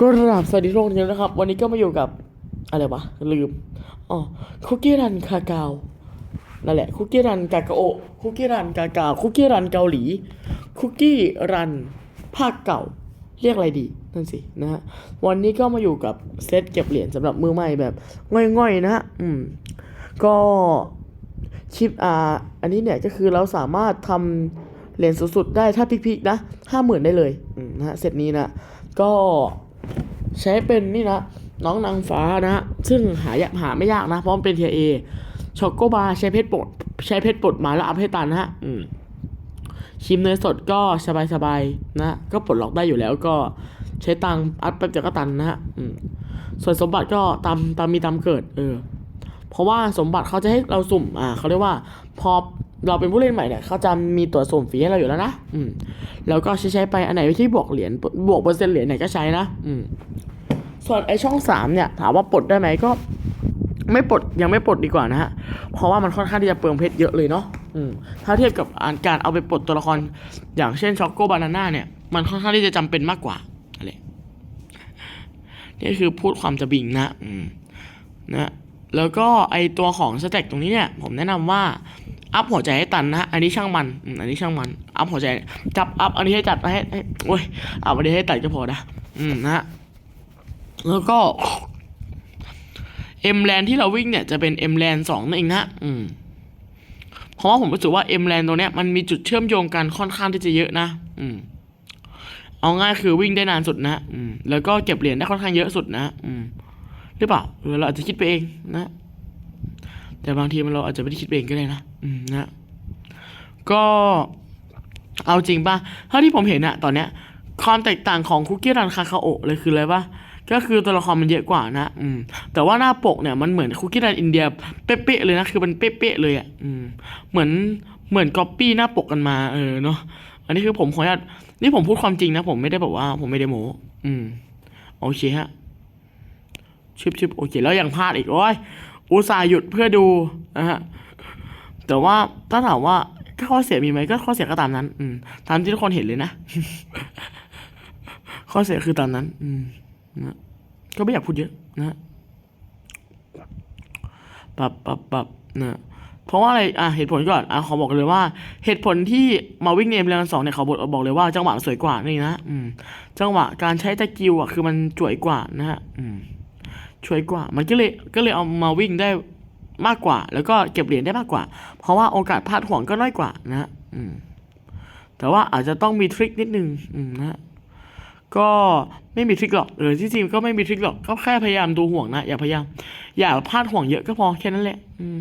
ก็ราบสวัสดีทุกคนนนะครับ วันนี้ก็มาอยู่กับ อะไรวะลืมอ๋อคุกกี้รันคาเกานั่นแหละคุกกี้รันกากาโอคุกกี้รันกาเกาคุกกี้รันเกาหลี คุกกี้รันภาคเก่า เรียกอะไรดีนั่นสินะฮะวันนี้ก็มาอยู่กับเซตเก็บเหรียญสำหรับมือใหม่แบบง่อยๆนะฮะอืมก็ชิปอ่าอันนี้เนี่ยก็คือเราสามารถทำเหรียญสูงสุดได้ถ้าพิกๆนะห้าหมื่นได้เลยนะฮะเซตนี้นะก็ ใช้เป็นนี่นะน้องนางฟ้านะ ซึ่งหายหาไม่ยากนะ เพราะมันเป็นเทียเอช็อกโกบาร์ใช้เพชรปดใช้เพชรปดมาแล้วอัพให้ตันนะฮะอืมชิมเนยสดก็สบายสบายๆนะ ก็ปลดล็อกได้อยู่แล้วก็ใช้ตังอัพแป๊บเดียวก็ตันนะฮะอืมส่วนสมบัติก็ตามตามมีตามเกิด เออ เพราะว่าสมบัติเขาจะให้เราสุ่ม อ่าเขาเรียกว่า พอ เราเป็นผู้เล่นใหม่เนี่ยเขาจะมีตัวสุ่มฟรีให้เราอยู่แล้วนะอืมแล้วก็ใช้ใช้ไปอันไหนที่บวกเหรียญบวกเปอร์เซ็นต์เหรียญไหนก็ใช้นะอืมส่วนไอช่องสามเนี่ย ถามว่าปลดได้ไหมก็ ไม่ปลดยังไม่ปลดดีกว่านะฮะเพราะว่ามันค่อนข้างที่จะเปลืองเพชรเยอะเลยเนาะอืมถ้าเทียบกับการเอาไปปลดตัวละคร อย่างเช่นช็อกโกบานาน่าเนี่ยมันค่อนข้างที่จะจำเป็นมากกว่าอะไรนี่คือพูดความจะบิงนะอืมนะแล้วก็ไอตัวของสเต็กตรงนี้เนี่ย ผมแนะนำว่า อัพหัวใจให้ตันนะอันนี้ช่างมันอันนี้ช่างมันอัพหัวใจจับอัพอันนี้ให้จัดให้ให้โอ้ยอัพอันนี้ให้ตัดก็พอนะอืมนะฮะแล้วก็เอ็มแลนที่เราวิ่งเนี่ยจะเป็นเอ็มแลนสองนั่นเองนะอืมเพราะว่าผมรู้สึกว่าเอ็มแลนตัวเนี้ยมันมีจุดเชื่อมโยงกันค่อนข้างที่จะเยอะนะอืมเอาง่ายคือวิ่งได้นานสุดนะ อืม แล้วก็เก็บเหรียญได้ค่อนข้างเยอะสุดนะ อืม หรือเปล่า หรือเราอาจจะคิดไปเองนะ แต่บางทีมันเราอาจจะไม่ได้คิดเองก็ได้นะอืมนะ ก็เอาจริงป่ะเท่าที่ผมเห็นอะตอนเนี้ย ความแตกต่างของคุกกี้รันคาคาโอเลยคืออะไรป่ะก็คือตัวละครมันเยอะกว่านะ อืม แต่ว่าหน้าปกเนี่ยมันเหมือนคุกกี้รันอินเดียเป๊ะๆเลยนะ คือมันเป๊ะๆเลยอะอืม เหมือนเหมือนก๊อปปี้หน้าปกกันมา เออเนาะ อันนี้คือผมขออนุญาตนี่ผมพูดความจริงนะ ผมไม่ได้แบบว่า ผมไม่ได้โม้อืม โอเคฮะชิบชิบโอเค แล้วยังพลาดอีก โอ้ย อุตส่าห์หยุดเพื่อดูนะฮะแต่ว่าถ้าถามว่าข้อเสียมีไหมก็ข้อเสียก็ตามนั้น อืมตามที่ทุกคนเห็นเลยนะ ข้อเสียคือตามนั้น อืมนะก็ไม่อยากพูดเยอะนะปรับปรับปรับนะเพราะว่าอะไร อะเหตุผลก่อน อะขอบอกเลยว่า เหตุผลที่มาวิ่งเนมเรียนสองเนี่ยเขาบอกบอกเลยว่าจังหวะสวยกว่านี่นะ อืม จังหวะการใช้ตะกิวอะคือมันจ่วยกว่านะฮะ อืม ช่วยกว่า มันก็เลยก็เลยเอามาวิ่งได้มากกว่า แล้วก็เก็บเหรียญได้มากกว่า เพราะว่าโอกาสพลาดห่วงก็น้อยกว่านะอืมแต่ว่าอาจจะต้องมีทริคนิดนึงอืมนะก็ไม่มีทริคหรอกเออที่จริงก็ไม่มีทริคหรอกก็แค่พยายามดูห่วงนะอย่าพยายามอย่าพลาดห่วงเยอะก็พอแค่นั้นแหละอืม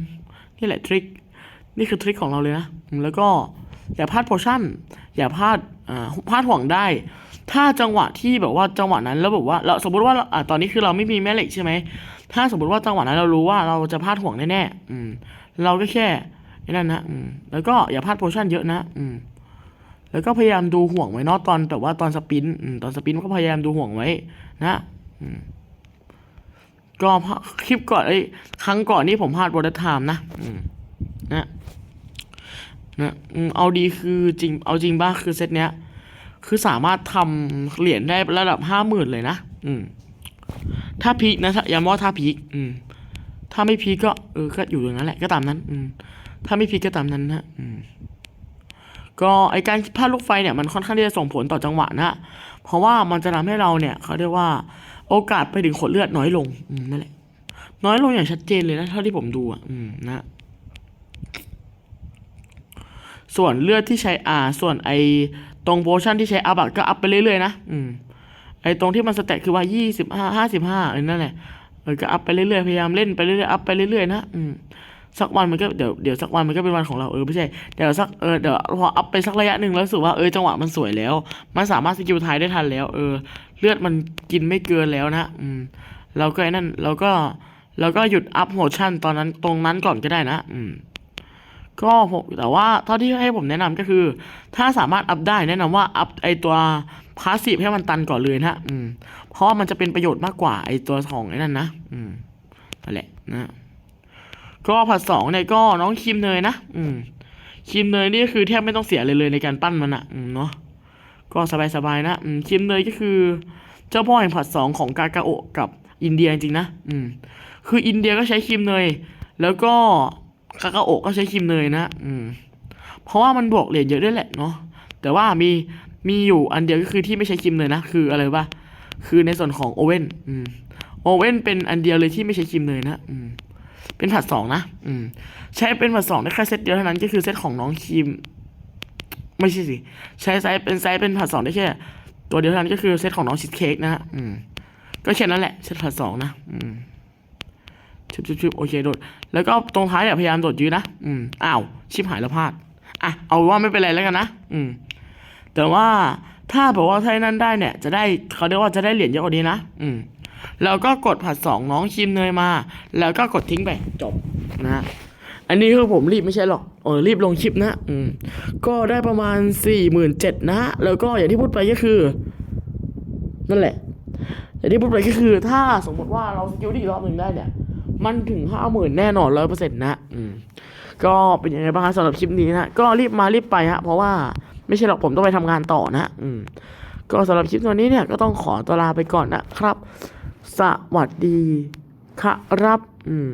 นี่แหละทริคนี่คือทริคของเราเลยนะแล้วก็อย่าพลาดโพชั่นอย่าพลาดอ่าพลาดห่วงได้ ถ้าจังหวะที่แบบว่าจังหวะนั้นแล้วแบบว่าเราสมมติว่าอ่าตอนนี้คือเราไม่มีแม่เหล็กใช่ไหมถ้าสมมติว่าจังหวะนั้นเรารู้ว่าเราจะพลาดห่วงแน่ๆอืม เราก็แค่ไอ้นั่นนะอืมแล้วก็อย่าพลาดโพชั่นเยอะนะ อืม แล้วก็พยายามดูห่วงไว้นอะตอนแต่ว่าตอนสปินอืมตอนสปินก็พยายามดูห่วงไว้ นะ อืมก็คลิปก่อนไอ้ครั้งก่อนนี่ผมพลาดวอเตอร์ไทม์นะนะนะเอาดีคือจริง เอาจริงบ้าคือเซตเนี้ย คือสามารถทำเหรียญได้ระดับห้าหมื่นเลยนะ อืม ถ้าพีคนะถ้าย้ำว่าถ้าพีคอืม ถ้าไม่พีคก็เออก็อยู่อย่างนั้นแหละก็ตามนั้น อืม ถ้าไม่พีคก็ตามนั้นนะอืมก็ไอการพลาดลูกไฟเนี่ยมันค่อนข้างที่จะส่งผลต่อจังหวะนะ เพราะว่ามันจะทำให้เราเนี่ยเขาเรียกว่าโอกาสไปถึงขดเลือดน้อยลงอืมนั่นแหละ น้อยลงอย่างชัดเจนเลยนะเท่าที่ผมดูอะอืมนะส่วนเลือดที่ใช้อ่าส่วนไอ ตรงโพชั่นที่ใช้อัพอะก็อัพไปเรื่อยๆนะอืมไอตรงที่มันสแต็กคือว่ายี่สิบห้าห้าสิบห้าเออนั่นแหละเออก็อัพไปเรื่อยๆพยายามเล่นไปเรื่อยๆอัพไปเรื่อยๆนะอืมสักวันมันก็เดี๋ยวเดี๋ยวสักวันมันก็เป็นวันของเราเออไม่ใช่เดี๋ยวสักเออเดี๋ยวพออัพไปสักระยะหนึ่งแล้วรู้สึกว่าเออจังหวะมันสวยแล้ว มันสามารถสกิลไทายได้ทันแล้ว เออ เลือดมันกินไม่เกินแล้วนะ อืมเราก็ไอ้นั่นเราก็เราก็หยุดอัพโหมชั่นตอนนั้นตรงนั้นก่อนก็ได้นะ อืม ก็ผมแต่ว่าเท่าที่ให้ผมแนะนำก็คือ ถ้าสามารถอัพได้แนะนำว่าอัพไอตัวพาสซีฟให้มันตันก่อนเลยนะอืมเพราะมันจะเป็นประโยชน์มากกว่าไอตัวของไอ้นั่นนะอืมนั่นแหละนะก็ผัดสองเนี่ยก็น้องครีมเนยนะอืมครีมเนยนี่ก็คือแทบไม่ต้องเสียเลยเลยในการปั้นมันอะอืมเนาะก็สบายๆนะอืมครีมเนยก็คือ เจ้าพ่อแห่งผัดสองของกากาโอะกับอินเดียจริงๆนะอืมคืออินเดียก็ใช้ครีมเนยแล้วก็ กากาโอก็ใช้ครีมเนยนะ อืม เพราะว่ามันบวกเหรียญเยอะด้วยแหละเนาะ แต่ว่ามี มีอยู่อันเดียวก็คือที่ไม่ใช้ครีมเนยนะ คืออะไรวะ คือในส่วนของโอเว่น อืม โอเว่นเป็นอันเดียวเลยที่ไม่ใช้ครีมเนยนะ อืม เป็นผัดสองนะ อืม ใช้เป็นผัดสองได้แค่เซตเดียวเท่านั้นก็คือเซตของน้องครีม ไม่ใช่สิ ใช้ไซส์เป็นไซส์เป็นผัดสองได้แค่ ตัวเดียวเท่านั้นก็คือเซตของน้องชีสเค้กนะฮะอืม ก็แค่นั้นแหละ เซตผัดสองนะ อืม ชึบชึบชึบโอเคโดด แล้วก็ตรงท้ายอย่าพยายามโดดยื้อนะ อืม อ้าว ชิบหายแล้วพลาด อะ เอาว่าไม่เป็นไรแล้วกันนะ อืม แต่ว่าถ้าบอกว่าถ้านั่นได้เนี่ย จะได้เขาเรียกว่าจะได้เหรียญเยอะกว่านี้นะ อืม แล้วก็กดผัดสองน้องครีมเนยมา แล้วก็กดทิ้งไปจบนะ อันนี้คือผมรีบไม่ใช่หรอก เออรีบลงคลิปนะ อืม ก็ได้ประมาณสี่หมื่นเจ็ดนะ แล้วก็อย่างที่พูดไปก็คือ นั่นแหละอย่างที่พูดไปก็คือ ถ้าสมมติว่าเราสกิลที่รอบหนึ่งได้เนี่ย มันถึงห้าหมื่นแน่นอนร้อยเปอร์เซ็นต์นะอืมก็เป็นยังไงบ้างครับสำหรับคลิปนี้นะก็รีบมารีบไปฮะเพราะว่าไม่ใช่หรอกผมต้องไปทำงานต่อนะอืมก็สำหรับคลิปตัวนี้เนี่ยก็ต้องขอตัวลาไปก่อนนะครับ สวัสดีครับอืม